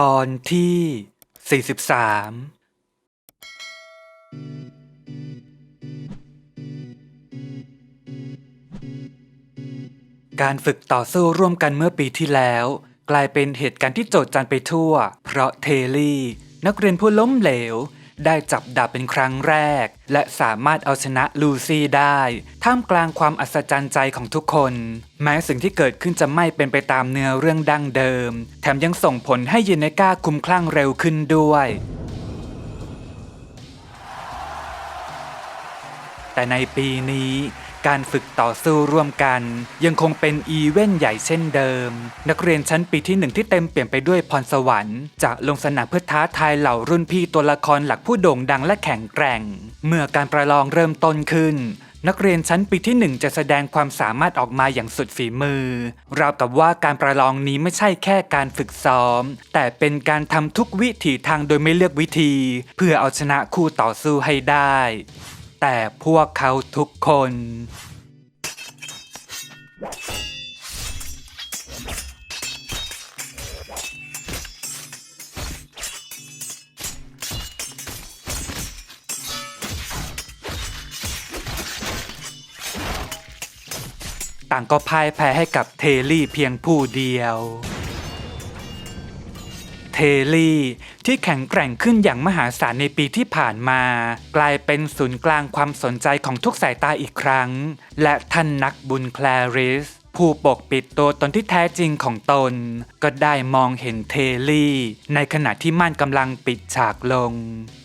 ตอนที่ 43การฝึกต่อสู้ร่วมกันเมื่อปีที่แล้ว กลายเป็นเหตุการณ์ที่โจดจันไปทั่ว เพราะเทลี่ นักเรียนผู้ล้มเหลว ได้จับดาบเป็นครั้งแรก และสามารถเอาชนะลูซี่ได้ ท่ามกลางความอัศจรรย์ใจของทุกคน แม้สิ่งที่เกิดขึ้นจะไม่เป็นไปตามเนื้อเรื่องดั้งเดิม แถมยังส่งผลให้ยูเนก้าคุมคลั่งเร็วขึ้นด้วยแต่ในปีนี้ การฝึกต่อสู้ร่วมกัน ยังคงเป็นอีเวนต์ใหญ่เช่นเดิม นักเรียนชั้นปีที่หนึ่งที่เต็มเปลี่ยนไปด้วยพรสวรรค์จะลงสนามเพื่อท้าทายเหล่ารุ่นพี่ตัวละครหลักผู้โด่งดังและแข็งแกร่ง เมื่อการประลองเริ่มต้นขึ้นนักเรียนชั้นปีที่หนึ่งจะแสดงความสามารถออกมาอย่างสุดฝีมือ ราวกับว่าการประลองนี้ไม่ใช่แค่การฝึกซ้อม แต่เป็นการทำทุกวิถีทางโดยไม่เลือกวิธี เพื่อเอาชนะคู่ต่อสู้ให้ได้ แต่พวกเขาทุกคน ต่างก็พ่ายแพ้ให้กับเทลี่เพียงผู้เดียว เทลี ที่แข็งแกร่งขึ้นอย่างมหาศาลในปีที่ผ่านมา กลายเป็นศูนย์กลางความสนใจของทุกสายตาอีกครั้ง และท่านนักบุญแคลริส ผู้ปกปิดตัวตนที่แท้จริงของตน ก็ได้มองเห็นเทลี่ ในขณะที่ม่านกำลังปิดฉากลง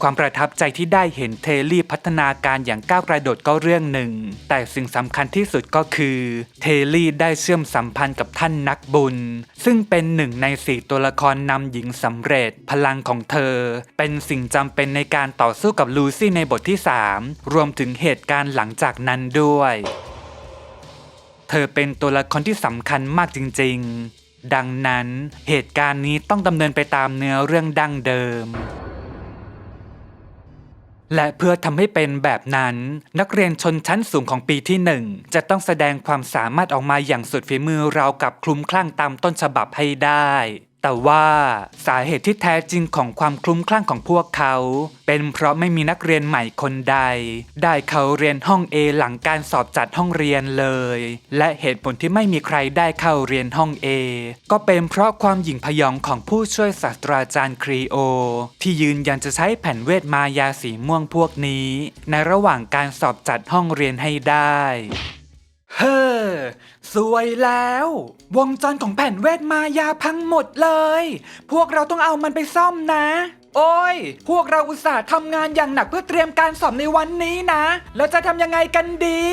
ความประทับใจที่ได้เห็นเทลี่พัฒนาการอย่างก้าวกระโดดก็เรื่องหนึ่ง แต่สิ่งสำคัญที่สุดก็คือ เทลี่ได้เชื่อมสัมพันธ์กับท่านนักบุญ ซึ่งเป็นหนึ่งในสี่ตัวละครนำหญิงสำเร็จ พลังของเธอ เป็นสิ่งจำเป็นในการต่อสู้กับลูซี่ในบทที่ 3 รวมถึงเหตุการณ์หลังจากนั้นด้วย เธอเป็นตัวละครที่สำคัญมากจริงๆ ดังนั้นเหตุการณ์นี้ต้องดำเนินไปตามเนื้อเรื่องดั้งเดิม และเพื่อทำให้เป็นแบบนั้น นักเรียนชนชั้นสูงของปีที่หนึ่งจะต้องแสดงความสามารถออกมาอย่างสุดฝีมือราวกับคลุมคลั่งตามต้นฉบับให้ได้ แต่ว่าสาเหตุที่แท้จริงของความคลุ้มคลั่งของพวกเขา เป็นเพราะไม่มีนักเรียนใหม่คนใด ได้เขาเรียนห้อง A หลังการสอบจัดห้องเรียนเลย และเหตุผลที่ไม่มีใครได้เข้าเรียนห้อง A ก็เป็นเพราะความหยิ่งพยองของผู้ช่วยศาสตราจารย์ครีโอ ที่ยืนยันจะใช้แผ่นเวทมายาสีม่วงพวกนี้ ในระหว่างการสอบจัดห้องเรียนให้ได้ เฮ้อ สวยแล้ว วงจรของแผ่นเวทมายาพังหมดเลย พวกเราต้องเอามันไปซ่อมนะ โอ้ย พวกเราอุตส่าห์ทำงานอย่างหนักเพื่อเตรียมการสอบในวันนี้นะ แล้วจะทำยังไงกันดี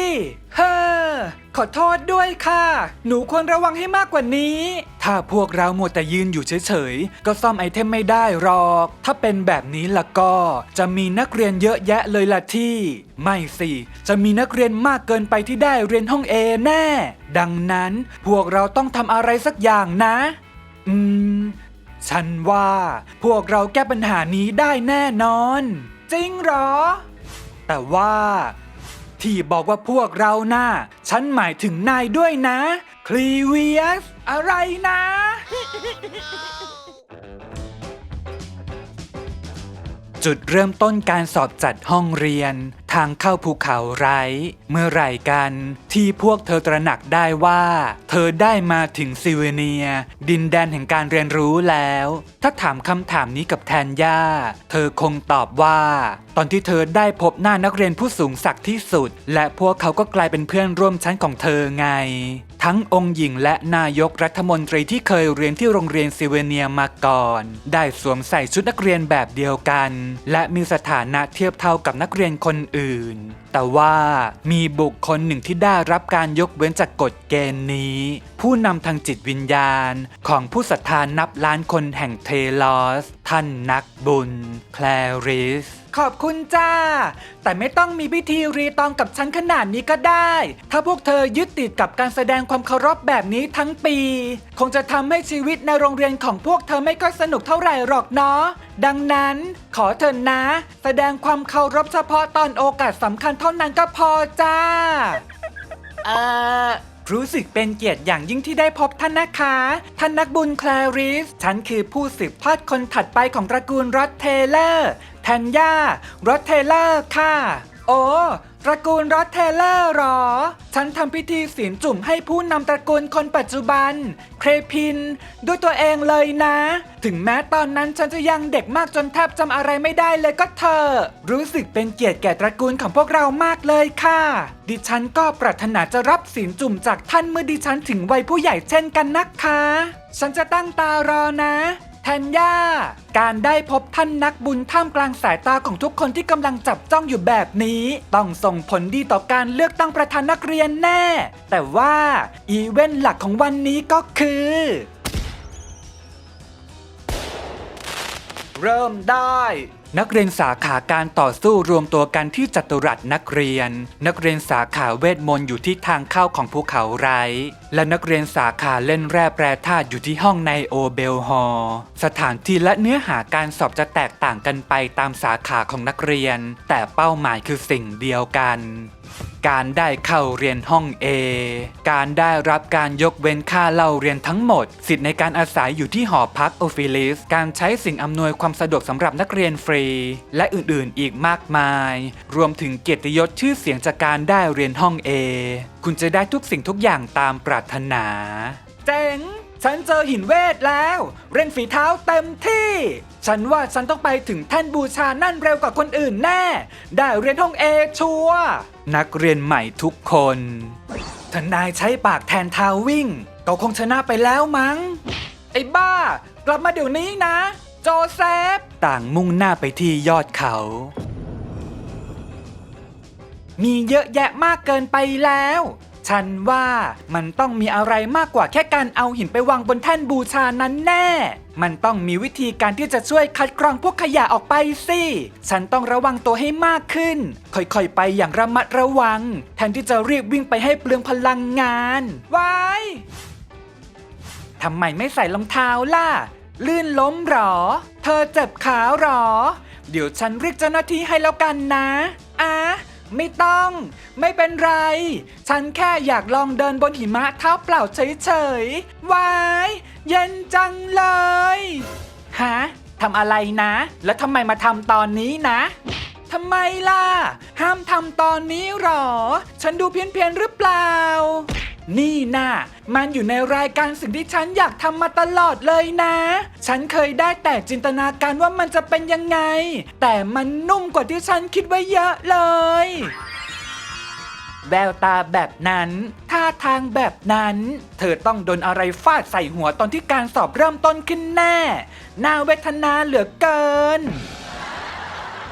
เฮ้อ ขอโทษด้วยค่ะ หนูควรระวังให้มากกว่านี้ ถ้าพวกเราหมดแต่ยืนอยู่เฉยๆ ก็ซ่อมไอเทมไม่ได้หรอก ถ้าเป็นแบบนี้ล่ะก็ จะมีนักเรียนเยอะแยะเลยล่ะที่ ไม่สิ จะมีนักเรียนมากเกินไปที่ได้เรียนห้องเอแน่ ดังนั้นพวกเราต้องทำอะไรสักอย่างนะ อืม ฉันว่าพวกเราแก้ปัญหานี้ได้แน่นอน จริงเหรอ แต่ว่า ที่บอกว่าพวกเรานะ่ะฉันหมายถึงนายด้วยนะ คลีเวียส อะไรนะ จุดเริ่มต้นการสอบจัดห้องเรียน ทางเข้าภูเขาไร้ เมื่อไหร่กัน ที่พวกเธอตระหนักได้ว่า เธอได้มาถึงซิเวเนีย ดินแดนแห่งการเรียนรู้แล้ว ถ้าถามคำถามนี้กับแทนย่า เธอคงตอบว่า ตอนที่เธอได้พบหน้านักเรียนผู้สูงศักดิ์ที่สุด และพวกเขาก็กลายเป็นเพื่อนร่วมชั้นของเธอไง ทั้งองค์หญิงและนายกรัฐมนตรีที่เคยเรียนที่โรงเรียนซิเวเนียมาก่อน ได้สวมใส่ชุดนักเรียนแบบเดียวกัน และมีสถานะเทียบเท่ากับนักเรียนคนอื่น แต่ว่ามีบุคคลหนึ่งที่ได้รับการยกเว้นจากกฎเกณฑ์นี้ ผู้นำทางจิตวิญญาณ ของผู้ศรัทธานับล้านคนแห่งเทลอส ท่านนักบุญ แคลริส ขอบคุณจ้า แต่ไม่ต้องมีพิธีรีตองกับฉันขนาดนี้ก็ได้ ถ้าพวกเธอยึดติดกับการแสดงความเคารพแบบนี้ทั้งปี คงจะทำให้ชีวิตในโรงเรียนของพวกเธอไม่ค่อยสนุกเท่าไหร่หรอกเนาะดังนั้นขอเถอะนะ แสดงความเคารพเฉพาะตอนโอกาสสำคัญเท่านั้นก็พอจ้า เอ่อ รู้สึกเป็นเกียรติอย่างยิ่งที่ได้พบท่านนะคะ ท่านนักบุญแคลริส ฉันคือผู้สืบทอดคนถัดไปของตระกูลรอดเทเลอร์ แทนย่ารอดเทเลอร์ค่ะ โอ้ ตระกูลรอดเทเลอร์หรอ ฉันทำพิธีศีลจุ่มให้ผู้นำตระกูลคนปัจจุบัน เครพิน ด้วยตัวเองเลยนะ ถึงแม้ตอนนั้นฉันจะยังเด็กมากจนแทบจำอะไรไม่ได้เลยก็เถอะรู้สึกเป็นเกียรติแก่ตระกูลของพวกเรามากเลยค่ะ ดิฉันก็ปรารถนาจะรับศีลจุ่มจากท่านเมื่อดิฉันถึงวัยผู้ใหญ่เช่นกันนะคะ ฉันจะตั้งตารอนะ แทนย่าการได้พบท่านนักบุญท่ามกลางสายตาของทุกคนที่กำลังจับจ้องอยู่แบบนี้ ต้องส่งผลดีต่อการเลือกตั้งประธานนักเรียนแน่ แต่ว่า อีเวนต์หลักของวันนี้ก็คือ เริ่มได้ นักเรียนสาขาการต่อสู้รวมตัวกันที่จัตุรัสนักเรียน นักเรียนสาขาเวทมนต์อยู่ที่ทางเข้าของภูเขาไรและนักเรียนสาขาเล่นแร่แปรธาตุอยู่ที่ห้องในโอเบลฮอลสถานที่และเนื้อหาการสอบจะแตกต่างกันไปตามสาขาของนักเรียน แต่เป้าหมายคือสิ่งเดียวกัน การได้เข้าเรียนห้อง A การได้รับการยกเว้นค่าเล่าเรียนทั้งหมด สิทธิ์ในการอาศัยอยู่ที่หอพักโอฟิลิส การใช้สิ่งอำนวยความสะดวกสำหรับนักเรียนฟรี และอื่นๆอีกมากมาย รวมถึงเกียรติยศชื่อเสียงจากการได้เรียนห้อง A คุณจะได้ทุกสิ่งทุกอย่างตามปรารถนา เจ๋ง ฉันเจอหินเวทแล้ว เร่งฝีเท้าเต็มที่ ฉันว่าฉันต้องไปถึงแท่นบูชานั่นเร็วกว่าคนอื่นแน่ ได้เรียนห้องเอชัวนักเรียนใหม่ทุกคนถ้านายใช้ปากแทนเท้าวิ่งก็คงชนะไปแล้วมั้ง ไอ้บ้า กลับมาเดี๋ยวนี้นะ โจเซฟ ต่างมุ่งหน้าไปที่ยอดเขา มีเยอะแยะมากเกินไปแล้ว ฉันว่ามันต้องมีอะไรมากกว่าแค่การเอาหินไปวางบนแท่นบูชานั้นแน่ มันต้องมีวิธีการที่จะช่วยคัดกรองพวกขยะออกไปสิ ฉันต้องระวังตัวให้มากขึ้น ค่อยๆ ไปอย่างระมัดระวัง แทนที่จะรีบวิ่งไปให้เปลืองพลังงานวายทำไมไม่ใส่รองเท้าล่ะ ลื่นล้มหรอ เธอเจ็บขาหรอ เดี๋ยวฉันเรียกเจ้าหน้าที่ให้แล้วกันนะอะ ไม่ต้อง ไม่เป็นไร ฉันแค่อยากลองเดินบนหิมะเท้าเปล่าเฉยๆวาย เย็นจังเลยฮะทำอะไรนะ แล้วทำไมมาทำตอนนี้นะทำไมล่ะ ห้ามทำตอนนี้หรอ ฉันดูเพี้ยนๆหรือเปล่า นี่น่ะมันอยู่ในรายการสิ่งที่ฉันอยากทำมาตลอดเลยนะ ฉันเคยได้แต่จินตนาการว่ามันจะเป็นยังไง แต่มันนุ่มกว่าที่ฉันคิดไว้เยอะเลย แววตาแบบนั้น ท่าทางแบบนั้น เธอต้องโดนอะไรฟาดใส่หัวตอนที่การสอบเริ่มต้นขึ้นแน่ น่าเวทนาเหลือเกิน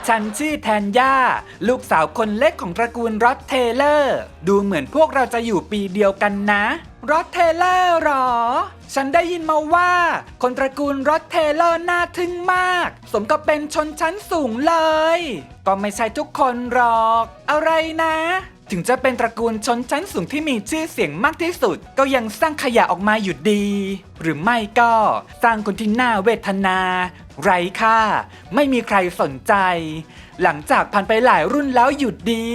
ฉันชื่อแทนย่า ลูกสาวคนเล็กของตระกูลรอดเทเลอร์ ดูเหมือนพวกเราจะอยู่ปีเดียวกันนะรอดเทเลอร์หรอ ฉันได้ยินมาว่า คนตระกูลรอดเทเลอร์น่าทึ่งมาก สมกับเป็นชนชั้นสูงเลย ก็ไม่ใช่ทุกคนหรอก อะไรนะ ถึงจะเป็นตระกูลชนชั้นสูงที่มีชื่อเสียงมากที่สุด ก็ยังสร้างขยะออกมาอยู่ดี หรือไม่ก็สร้างคนที่น่าเวทนา ไร้ค่า ไม่มีใครสนใจ หลังจากผ่านไปหลายรุ่นแล้วหยุดดี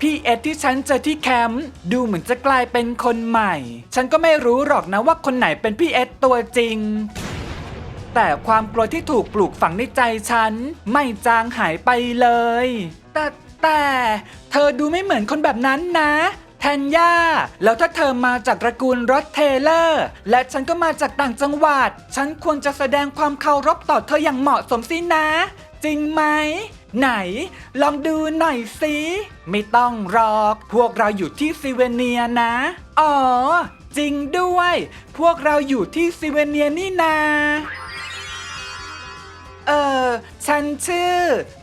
พี่เอ็ดที่ฉันเจอที่แคมป์ดูเหมือนจะกลายเป็นคนใหม่ ฉันก็ไม่รู้หรอกนะว่าคนไหนเป็นพี่เอ็ดตัวจริงแต่ความกลัวที่ถูกปลูกฝังในใจฉัน ไม่จางหายไปเลย แต่ แต่เธอดูไม่เหมือนคนแบบนั้นนะแทนย่าแล้วถ้าเธอมาจากตระกูลรอดเทเลอร์ และฉันก็มาจากต่างจังหวัด ฉันควรจะแสดงความเคารพต่อเธออย่างเหมาะสมสินะ จริงไหม ไหน ลองดูหน่อยสิ ไม่ต้องหรอก พวกเราอยู่ที่ซิเวเนียนะ อ๋อ จริงด้วย พวกเราอยู่ที่ซิเวเนียนี่นา ออฉันชื่อ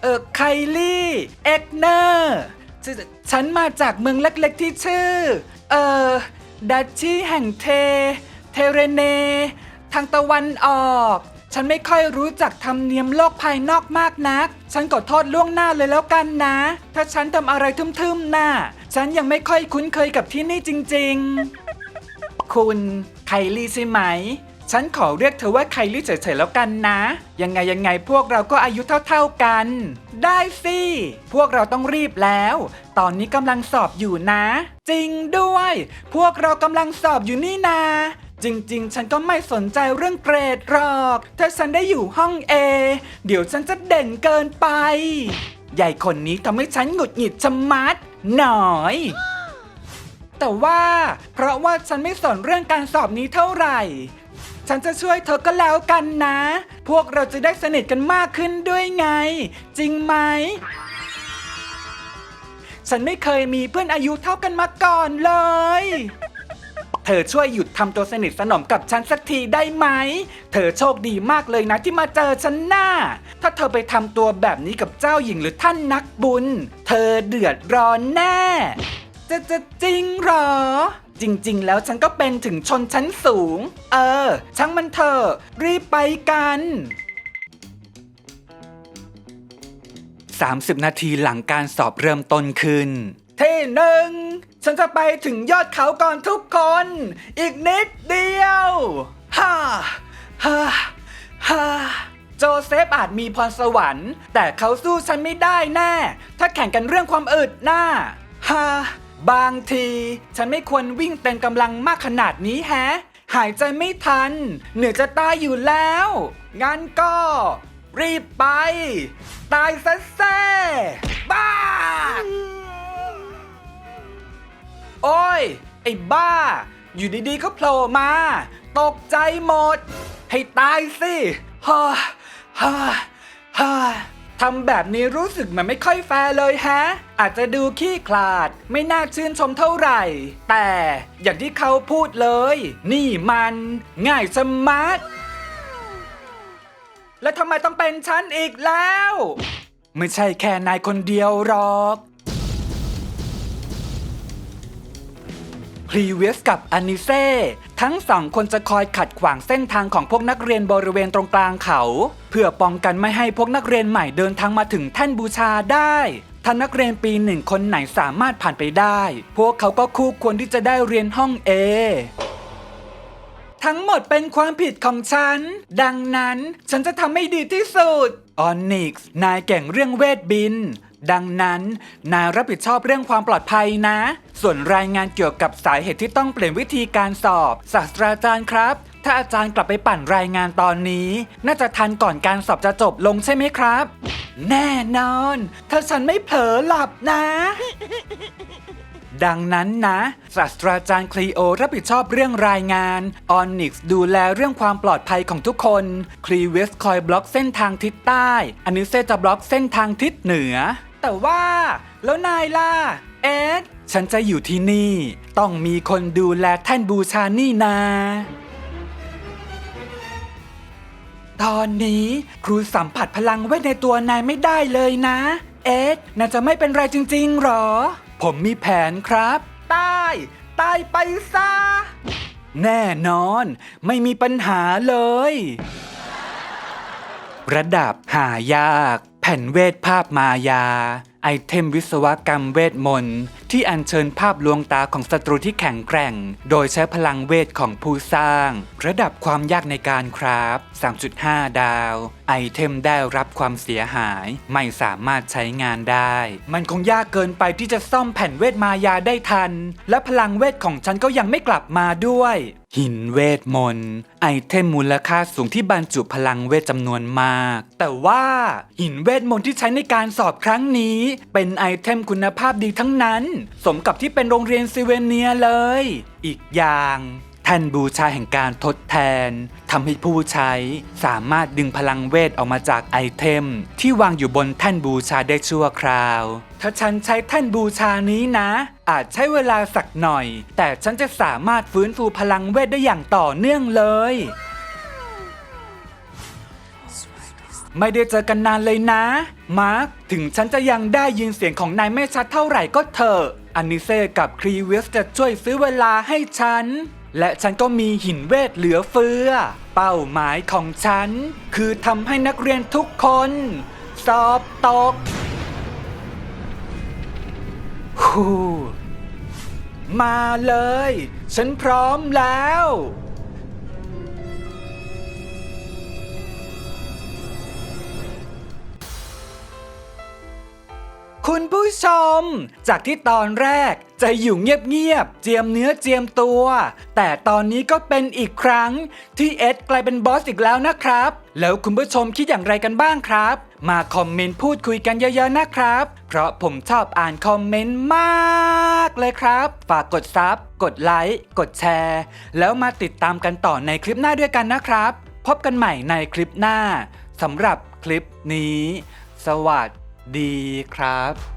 เออไคลี่ เอ็กเนอร์ฉันมาจากเมืองเล็กๆที่ชื่อ เออดัชชี่แห่งเท เทเรเน ทางตะวันออก ฉันไม่ค่อยรู้จักธรรมเนียมโลกภายนอกมากนัก ฉันขอโทษล่วงหน้าเลยแล้วกันนะ ถ้าฉันทำอะไรทึมๆน่ะฉันยังไม่ค่อยคุ้นเคยกับที่นี่จริง ๆ คุณไคลี่ใช่ไหม ฉันขอเรียกเธอว่าไคลี่เฉยๆแล้วกันนะ ยังไงยังไงพวกเราก็อายุเท่าๆกัน ได้สิ พวกเราต้องรีบแล้ว ตอนนี้กำลังสอบอยู่นะ จริงด้วย พวกเรากำลังสอบอยู่นี่นาจริงๆ ฉันก็ไม่สนใจเรื่องเกรดหรอก ถ้าฉันได้อยู่ห้อง A เดี๋ยวฉันจะเด่นเกินไป ใหญ่คนนี้ทำให้ฉันหงุดหงิดชะมัด หน่อย แต่ว่า เพราะว่าฉันไม่สนเรื่องการสอบนี้เท่าไหร่ ฉันจะช่วยเธอก็แล้วกันนะ พวกเราจะได้สนิทกันมากขึ้นด้วยไง จริงไหม ฉันไม่เคยมีเพื่อนอายุเท่ากันมาก่อนเลย เธอช่วยหยุดทำตัวสนิทสนมกับฉันสักทีได้ไหม เธอโชคดีมากเลยนะที่มาเจอฉันหน้า ถ้าเธอไปทำตัวแบบนี้กับเจ้าหญิงหรือท่านนักบุญ เธอเดือดร้อนแน่ จะจะจริงเหรอ จริง ๆ แล้วฉันก็เป็นถึงชนชั้นสูง เออ ช่างมันเถอะรีบไปกัน 30 นาทีหลังการสอบเริ่มต้นขึ้น ที่หนึ่งฉันจะไปถึงยอดเขาก่อนทุกคน อีกนิดเดียวฮ่าฮ่าฮ่าโจเซฟอาจมีพรสวรรค์ แต่เขาสู้ฉันไม่ได้แน่ ถ้าแข่งกันเรื่องความอึดหน้าฮ่า บางที ฉันไม่ควรวิ่งเต็มกำลังมากขนาดนี้แฮะ หายใจไม่ทัน เหนื่อยจะตายอยู่แล้ว งั้นก็ รีบไป ตายซะแซ่บ้า โอ้ย ไอ้บ้า อยู่ดีๆก็โผล่มา ตกใจหมด ให้ตายสิฮ่าฮ่าฮ่า ทำแบบนี้รู้สึกมันไม่ค่อยแฟร์เลยแฮะ อาจจะดูขี้คลาด ไม่น่าชื่นชมเท่าไหร่ แต่อย่างที่เขาพูดเลย นี่มัน ง่ายสมัดแล้วทำไมต้องเป็นฉันอีกแล้ว ไม่ใช่แค่นายคนเดียวหรอก รีเวสกับอานิเซ่ทั้งสองคนจะคอยขัดขวางเส้นทางของพวกนักเรียนบริเวณตรงกลางเขา เพื่อป้องกันไม่ให้พวกนักเรียนใหม่เดินทางมาถึงแท่นบูชาได้ถ้านักเรียนปีหนึ่งคนไหนสามารถผ่านไปได้ พวกเขาก็คู่ควรที่จะได้เรียนห้อง A ทั้งหมดเป็นความผิดของฉัน ดังนั้นฉันจะทำให้ดีที่สุดออนิกซ์นายเก่งเรื่องเวทบิน ดังนั้น นายรับผิดชอบเรื่องความปลอดภัยนะ ส่วนรายงานเกี่ยวกับสาเหตุที่ต้องเปลี่ยนวิธีการสอบ ศาสตราจารย์ครับ ถ้าอาจารย์กลับไปปั่นรายงานตอนนี้ น่าจะทันก่อนการสอบจะจบลงใช่ไหมครับ แน่นอน ถ้าฉันไม่เผลอหลับนะ ดังนั้นนะศาสตราจารย์คลีโอรับผิดชอบเรื่องรายงานออนิกซ์ดูแลเรื่องความปลอดภัยของทุกคนคลีเวสคอยบล็อกเส้นทางทิศใต้อันนิเซจะบล็อกเส้นทางทิศเหนือ แต่ว่า แล้วนายล่ะเอ็ดฉันจะอยู่ที่นี่ ต้องมีคนดูแลแท่นบูชานี่นา ตอนนี้ครูสัมผัสพลังไว้ในตัวนายไม่ได้เลยนะ เอ็ดน่าจะไม่เป็นไรจริงๆหรอ ผมมีแผนครับตายตายไปซะ แน่นอน ไม่มีปัญหาเลย ระดับหายาก แผ่นเวทภาพมายา ไอเทมวิศวกรรมเวทมนต์ที่อัญเชิญภาพลวงตาของศัตรูที่แข็งแกร่ง โดยใช้พลังเวทของผู้สร้าง ระดับความยากในการคราฟ 3.5 ดาว ไอเทมได้รับความเสียหาย ไม่สามารถใช้งานได้ มันคงยากเกินไปที่จะซ่อมแผ่นเวทมายาได้ทัน และพลังเวทของฉันก็ยังไม่กลับมาด้วย หินเวทมนต์ไอเทมมูลค่าสูงที่บรรจุพลังเวทจำนวนมาก แต่ว่าหินเวทมนต์ที่ใช้ในการสอบครั้งนี้ เป็นไอเทมคุณภาพดีทั้งนั้น สมกับที่เป็นโรงเรียนซิเวเนียเลย อีกอย่าง แท่นบูชาแห่งการทดแทนทำให้ผู้ใช้สามารถดึงพลังเวทออกมาจากไอเทม ที่วางอยู่บนแท่นบูชาได้ชั่วคราว ถ้าฉันใช้แท่นบูชานี้นะ อาจใช้เวลาสักหน่อย แต่ฉันจะสามารถฟื้นฟูพลังเวทได้อย่างต่อเนื่องเลย ไม่ได้เจอกันนานเลยนะมาร์คถึงฉันจะยังได้ยินเสียงของนายไม่ชัดเท่าไหร่ก็เถอะอันนิเซ่กับครีเวสจะช่วยซื้อเวลาให้ฉัน และฉันก็มีหินเวทเหลือเฟือ เป้าหมายของฉัน คือทำให้นักเรียนทุกคน สอบตกฮูมาเลย ฉันพร้อมแล้ว คุณผู้ชม จากที่ตอนแรกจะอยู่เงียบๆ เจียมเนื้อเจียมตัว แต่ตอนนี้ก็เป็นอีกครั้งที่เอ็ดกลายเป็นบอสอีกแล้วนะครับ แล้วคุณผู้ชมคิดอย่างไรกันบ้างครับ มาคอมเมนต์พูดคุยกันเยอะๆนะครับ เพราะผมชอบอ่านคอมเมนต์มากเลยครับ ฝากกดซับ กดไลค์ กดแชร์ แล้วมาติดตามกันต่อในคลิปหน้าด้วยกันนะครับ พบกันใหม่ในคลิปหน้าสำหรับคลิปนี้ สวัสดี ดีครับ